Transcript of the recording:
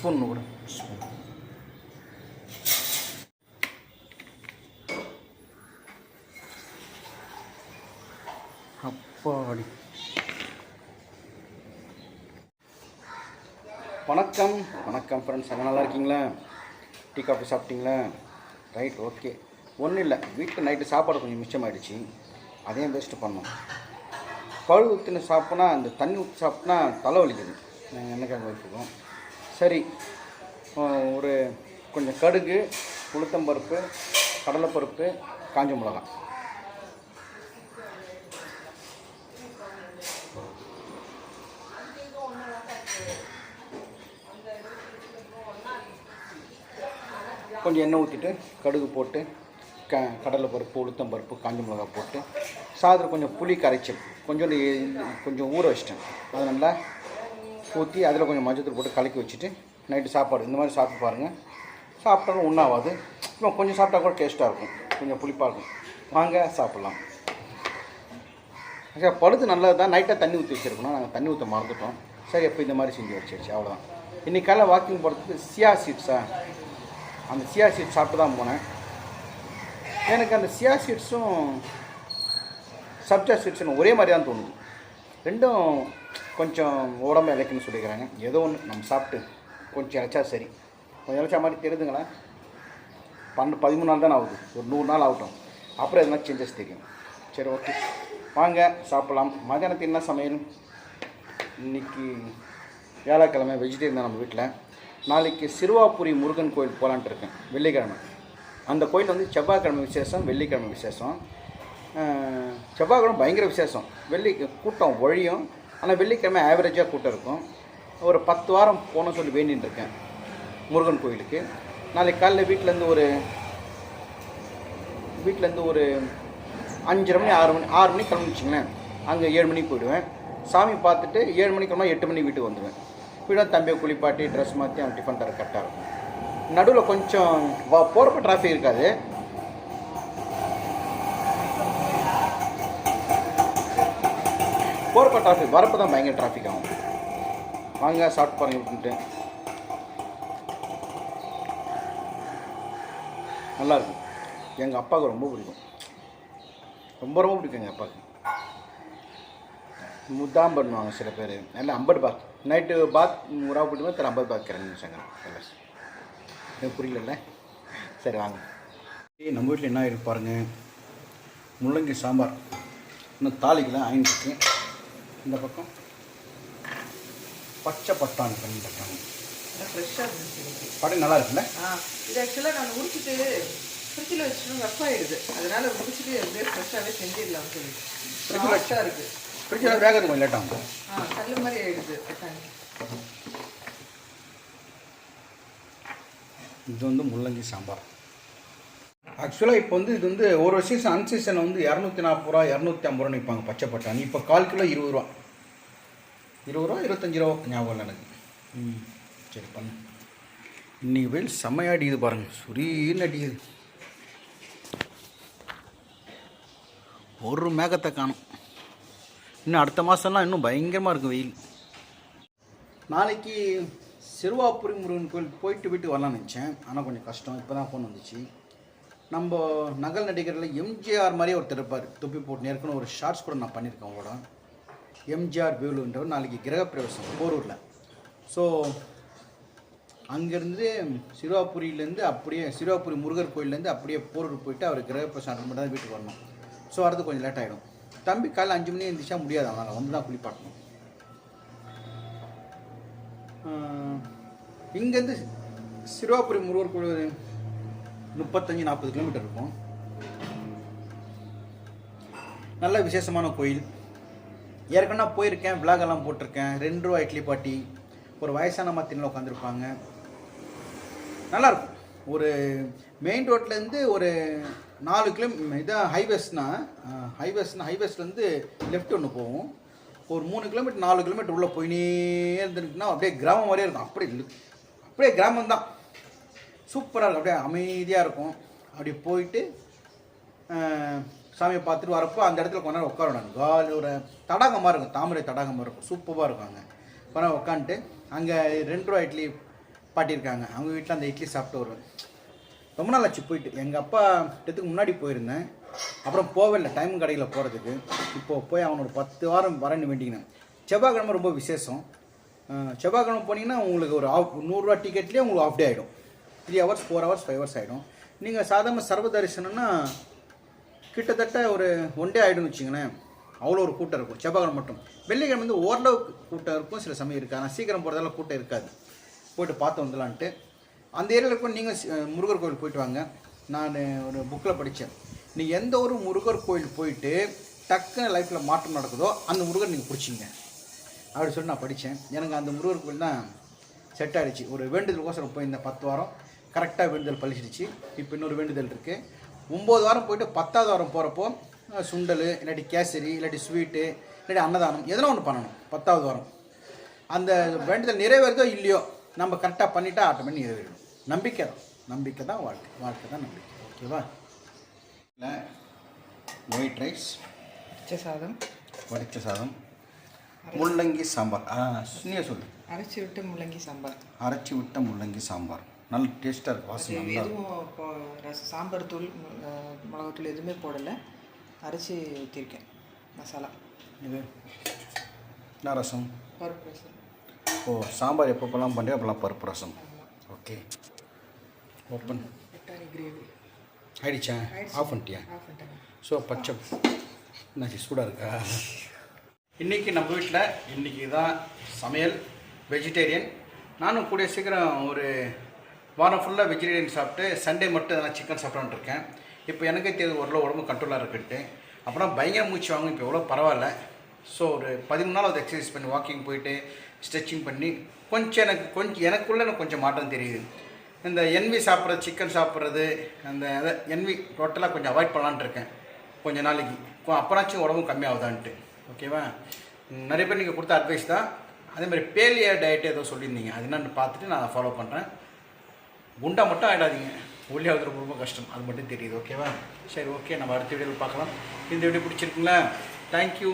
Spoon கூட spoon அப்பாடி வணக்கம் வணக்கம் ஃப்ரெண்ட்ஸ் எல்லாம் நல்லா இருக்கீங்களா? டீ காஃபி சாப்பிட்டீங்களா? ரைட் ஓகே ஒன்றும் இல்லை. வீட்டில் நைட்டு சாப்பாடு கொஞ்சம் மிச்சமாயிடுச்சு அதையும் வேஸ்ட்டு பண்ணோம் பழு ஊற்றின சாப்பிட்னா அந்த தண்ணி ஊற்றி சாப்பிட்னா தலை வலிக்குது. நாங்கள் என்னக்காக வச்சுருக்கோம் சரி. ஒரு கொஞ்சம் கடுகு உளுத்தம்பருப்பு கடலைப்பருப்பு காஞ்ச மிளகாய். கொஞ்சம் எண்ணெய் ஊற்றிட்டு கடுகு போட்டு க கடலைப்பருப்பு உளுத்தம்பருப்பு காஞ்ச மிளகாய் போட்டு சாதத்தில் கொஞ்சம் புளி கரைச்சி கொஞ்சோண்டு கொஞ்சம் ஊற வச்சிட்டேன். அது நல்லா ஊற்றி அதில் கொஞ்சம் மஞ்சத்தூள் போட்டு கலக்கி வச்சுட்டு நைட்டு சாப்பாடு இந்த மாதிரி சாப்பிட்டு பாருங்கள் சாப்பிட்டாலும் ஒன்றாகாது இன்னும் கொஞ்சம் சாப்பிட்டா கூட டேஸ்ட்டாக இருக்கும். கொஞ்சம் புளிப்பாக இருக்கும். வாங்க சாப்பிட்லாம். சரி பழுது நல்லது தான் நைட்டாக தண்ணி ஊற்றி வச்சுருக்கணும். நாங்கள் தண்ணி ஊற்ற மறந்துட்டோம். சரி எப்போ இந்த மாதிரி செஞ்சு வச்சிருச்சு அவ்வளோதான் இன்றைக்கி காலைல வாக்கிங் போகிறதுக்கு சியா சீட்ஸா அந்த சியா சீட்ஸ் சாப்பிட்டு தான் போனேன். எனக்கு அந்த சியா சீட்ஸும் சப்ஜா சீட்ஸும் ஒரே மாதிரி தான் தோணுது. ரெண்டும் கொஞ்சம் உடம்பு இலைக்குன்னு சொல்லிக்கிறாங்க. ஏதோ ஒன்று நம்ம சாப்பிட்டு கொஞ்சம் இழைச்சா சரி. கொஞ்சம் இழைச்சா மாதிரி தெரியுதுங்களா? பன்னெண்டு பதிமூணு நாள் தான் ஆகுது. ஒரு நூறு நாள் ஆகட்டும். அப்புறம் எதனா சேஞ்சஸ் தெரியும். சரி ஓகே வாங்க சாப்பிட்லாம். மதியானத்துக்கு என்ன சமையல்? இன்னைக்கு வியாழக்கிழமை வெஜிடேரியன் தான் நம்ம வீட்டில் நாளைக்கு சிறுவாபுரி முருகன் கோயில் போகலான்ட்டு இருக்கேன். வெள்ளிக்கிழமை. அந்த கோயில் வந்து செவ்வாய்க்கிழமை விசேஷம் வெள்ளிக்கிழமை விசேஷம். செவ்வாய்க்கிழமை பயங்கர விசேஷம். வெள்ளி கூட்டம் ஒழியும். ஆனால் வெள்ளிக்கிழமை ஆவரேஜாக கூட்டம் இருக்கும். ஒரு பத்து வாரம் போகணும்னு சொல்லி வேண்டின்னு இருக்கேன். முருகன் கோயிலுக்கு. நாளைக்கு காலைல வீட்டிலேருந்து ஒரு வீட்டிலேருந்து ஒரு அஞ்சரை மணி ஆறு மணி ஆறு மணிக்கு கிளம்பிச்சிங்களேன் அங்கே ஏழு மணிக்கு போயிடுவேன். சாமி பார்த்துட்டு ஏழு மணிக்கு கிளம்பா எட்டு மணிக்கு வீட்டுக்கு வந்துடுவேன். வீடாக தம்பியை குளிப்பாட்டி ட்ரெஸ் மாற்றி அவன் டிஃபன் தர கரெக்டாக இருக்கும். நடுவில் கொஞ்சம் போகிறப்ப டிராஃபிக் இருக்காது. போகிறப்ப டிராஃபிக் வரப்போ தான் பயங்கர டிராஃபிக் ஆகும். வாங்க சாப்பிட்டு பாருங்க விட்டுட்டு நல்லாயிருக்கும் எங்கள் அப்பாவுக்கு ரொம்ப பிடிக்கும். ரொம்ப ரொம்ப பிடிக்கும் எங்கள் அப்பாவுக்கு. முத்தாம் பண்ணுவாங்க சில பேர். நல்லா ஐம்பது பாத் நைட்டு பாத் உறவு போட்டு தர ஐம்பது பாத் கிளம்பி எனக்கு புரியலல்ல. சரி வாங்க. ஏய், நம்ம வீட்டில் என்ன ஆயிருக்கு முள்ளங்கி சாம்பார். இன்னும் தாளிக்கெல்லாம் ஆயிருக்கு இந்த பக்கம். பச்சை பட்டாணி பண்ணி பட்டாணி ஃப்ரெஷ்ஷாக இருந்துச்சு. படம் நல்லா இருக்குல்ல? இது ஆக்சுவலாக நான் முடிச்சுட்டு ஃப்ரிட்ஜில் வச்சுட்டு ரஃப் ஆகிடுது அதனால முடிச்சுட்டு அப்படியே ஃப்ரெஷ்ஷாகவே செஞ்சிடலாம் சொல்லி ஃப்ரெஷ்ஷாக இருக்குது ஃப்ரிட்ஜில் வேகிறது கொஞ்சம் லேட் ஆகும். ஆ கல் மாதிரி ஆயிடுது தண்ணி இது வந்து முள்ளங்கி சாம்பார். ஆக்சுவலாக இப்போ வந்து இது வந்து ஒரு சீசன் அன் சீசன் வந்து இரநூத்தி நாற்பது ரூபா இரநூத்தி ஐம்பது ரூபா நிற்பாங்க பச்சை பட்டாணி. இப்போ கால் கிலோ இருபது ரூபா. இருபது ரூபா இருபத்தஞ்சி ரூபா ஞாபகம் இல்லை எனக்கு. ம் சரி பண்ணு. இன்னைக்கு வெயில் செம்மையா பாருங்கள் சுரீன்னு அடிக்குது. ஒரு மேகத்தை காணும். இன்னும் அடுத்த மாதம்லாம் இன்னும் பயங்கரமாக இருக்கும் வெயில். நாளைக்கு சிறுவாபுரி முருகன் கோயில் போயிட்டு போயிட்டு வரலாம்னு நினச்சேன். ஆனால் கொஞ்சம் கஷ்டம். இப்போ தான் ஃபோன் வந்துச்சு. நம்ம நகல் நடிகரில் எம்ஜிஆர் மாதிரியே ஒருத்தர் இருப்பார். தொப்பி போட்டு ஏற்கனவே ஒரு ஷார்ட்ஸ் கூட நான் பண்ணியிருக்கேன் அவங்களோட எம்ஜிஆர் வேலுன்றவர் நாளைக்கு கிரகப்பிரவேசம் போரூரில். ஸோ அங்கேருந்து சிறுவாபுரியிலேருந்து அப்படியே சிறுவாபுரி முருகர் கோயிலேருந்து அப்படியே போரூர் போயிட்டு அவர் கிரகப்பிரவேசம் மட்டும் தான் வீட்டுக்கு வரணும். ஸோ வரது கொஞ்சம் லேட் ஆகிடும் தம்பி காலையில் அஞ்சு மணி எழுந்திரிச்சா முடியாது. அவனால் வந்து தான் குளிப்பாட்டணும். இங்கேருந்து சிறுவாபுரி முருகர் கோயில் முப்பத்தஞ்சு நாற்பது கிலோமீட்டர் இருக்கும். நல்ல விசேஷமான கோயில். ஏற்கனவே போயிருக்கேன் விலாகெல்லாம் போட்டிருக்கேன். ரெண்டு ரூபா இட்லி பாட்டி. ஒரு வயசான மத்தினில் உட்காந்துருப்பாங்க நல்லாயிருக்கும். ஒரு மெயின் ரோட்லேருந்து ஒரு நாலு கிலோ இதான் ஹைவேஸ்னா ஹைவேஸ்னா ஹைவேஸ்லேருந்து லெஃப்ட் ஒன்று போகும். ஒரு மூணு கிலோமீட்டர் நாலு கிலோமீட்டர் உள்ளே போயினே இருந்துருக்குன்னா அப்படியே கிராமம் மாதிரியே இருக்கும். அப்படியே அப்படியே கிராமம் தான் சூப்பராக இருக்கும். அப்படியே அமைதியாக இருக்கும். அப்படி போயிட்டு சாமியை பார்த்துட்டு வரப்போ அந்த இடத்துல கொஞ்ச நேரம் உட்காரணும் காலி ஒரு தடாகமாக இருக்கும். தாமரை தடாகமாக இருக்கும். சூப்பராக இருக்கும் அங்கே. கொஞ்ச நேரம் உட்காந்துட்டு அங்கே ரெண்டு ரூபா இட்லி பாட்டியிருக்காங்க அவங்க வீட்டில் அந்த இட்லி சாப்பிட்டு வருவேன் ரொம்ப நாள் ஆச்சு போயிட்டு. எங்கள் அப்பா டெத்துக்கு முன்னாடி போயிருந்தேன். அப்புறம் போவே இல்லை. டைம் கடையில் போகிறதுக்கு இப்போது போய் அவனோட பத்து வாரம் வரேன்னு வேண்டிக்கினேன். செவ்வாய்க்கிழமை ரொம்ப விசேஷம். செவ்வாய்க்கிழமை போனீங்கன்னா உங்களுக்கு ஒரு ஆஃப் நூறுரூவா டிக்கெட்லேயே உங்களுக்கு ஆஃப் டே ஆகிடும் three hours four hours five hours ஆகிடும் நீங்கள் சாதாரண சர்வ தரிசனம்னா கிட்டத்தட்ட ஒரு ஒன் டே ஆகிடும்னு வச்சுங்களேன் அவ்வளோ ஒரு கூட்டம் இருக்கும். செவ்வாய்க்கிழமை மட்டும். வெள்ளிக்கிழமை வந்து ஓரளவுக்கு கூட்டம் இருக்கும் சில சமயம் இருக்காது. ஆனால் சீக்கிரம் போகிறதால கூட்டம் இருக்காது. போயிட்டு பார்த்து வந்துடலான்ட்டு. அந்த ஏரியாவில் இருக்கும் நீங்கள் முருகர் கோயில் போயிட்டு வாங்க. நான் ஒரு புக்கில் படித்தேன் நீங்கள் எந்த ஒரு முருகர் கோயில் போயிட்டு டக்குன்னு லைஃப்பில் மாற்றம் நடக்குதோ அந்த முருகர் நீங்கள் பிடிச்சிங்க அப்படி சொல்லி நான் படித்தேன் எனக்கு அந்த முருகர் கோயில் தான் செட் ஆகிடுச்சு ஒரு வேண்டுதலுக்கோசரம் போயிருந்தேன் பத்து வாரம். கரெக்டாக வேண்டுதல் பழிச்சிடுச்சு. இப்போ இன்னொரு வேண்டுதல் இருக்குது ஒம்பது வாரம் போயிட்டு பத்தாவது வாரம் போகிறப்போ சுண்டல் இல்லாட்டி கேசரி இல்லாட்டி ஸ்வீட்டு இல்லாட்டி அன்னதானம் எதனா ஒன்று பண்ணணும் பத்தாவது வாரம். அந்த வேண்டுதல் நிறைவேறுதோ இல்லையோ நம்ம கரெக்டாக பண்ணிட்டா ஆட்டோமேட்டிக் நிறைவேறும் நம்பிக்கை தான். நம்பிக்கை தான் வாழ்க்கை. வாழ்க்கை தான் நம்பிக்கை. ஓகேவா இல்லை ஒயிட் ரைஸ் சாதம். வடித்த சாதம் முள்ளங்கி சாம்பார். ஆ நீயே சொல்லு. அரைச்சி விட்டு முள்ளங்கி சாம்பார். அரைச்சி விட்ட முள்ளங்கி சாம்பார். நல்ல டேஸ்ட்டாக இருக்கும் வாசனை அது நல்லா இருக்கும் எதுவும் இப்போ ரச சாம்பார் தூள் மிளகாத்தூள் எதுவுமே போடலை. அரைச்சி ஊற்றிருக்கேன் மசாலா. இது என்ன ரசம்? பருப்பு ரசம். ஓ சாம்பார் எப்பப்பெல்லாம் பண்ணுறியோ அப்போல்லாம் பருப்பு ரசம். ஓகே. Open gravy. ஆயிடுச்சா? ஆஃப் பண்ணிட்டியா? ஸோ பச்சை என்னாச்சு சூடாக இருக்கா? இன்றைக்கி நம்ம வீட்டில் இன்றைக்கி தான் சமையல் வெஜிடேரியன் நானும் கூடிய சீக்கிரம் ஒரு வாரம் ஃபுல்லாக வெஜிடேரியன் சாப்பிட்டு சண்டே மட்டும் நான் சிக்கன் சாப்பிட்லான்னு இருக்கேன். இப்போ எனக்கே தெரியுது ஓரளவு உடம்பு கண்ட்ரோலாக இருக்குன்ட்டு. அப்புறம் பயங்கர மூச்சு வாங்கும் இப்போ எவ்வளோ பரவாயில்ல. ஸோ ஒரு பதிமூணு நாள் அது எக்ஸசைஸ் பண்ணி வாக்கிங் போயிட்டு ஸ்ட்ரெச்சிங் பண்ணி கொஞ்சம் எனக்கு கொஞ்சம் எனக்குள்ளே எனக்கு கொஞ்சம் மாற்றம் தெரியுது. இந்த என்வி சாப்பிட்றது சிக்கன் சாப்பிட்றது அந்த அதை என்வி டோட்டலாக கொஞ்சம் அவாய்ட் பண்ணலான்ட்டு இருக்கேன். கொஞ்சம் நாளைக்கு. அப்புறாச்சும் உடம்பும் கம்மியாகுதான்ட்டு ஓகேவா நிறைய பேர் நீங்கள் கொடுத்த அட்வைஸ் தான். அதே மாதிரி பேலியா டயட் ஏதோ சொல்லியிருந்தீங்க. அது என்னன்னு பார்த்துட்டு நான் ஃபாலோ பண்ணுறேன் குண்டா மட்டும் ஆகிடாதீங்க ஒல்லியாவது ரொம்ப ரொம்ப கஷ்டம். அது மட்டும் தெரியுது ஓகேவா சரி ஓகே நம்ம அடுத்த வீடியோவில் பார்க்கலாம். இந்த வீடியோ பிடிச்சிருக்குங்களா? தேங்க்யூ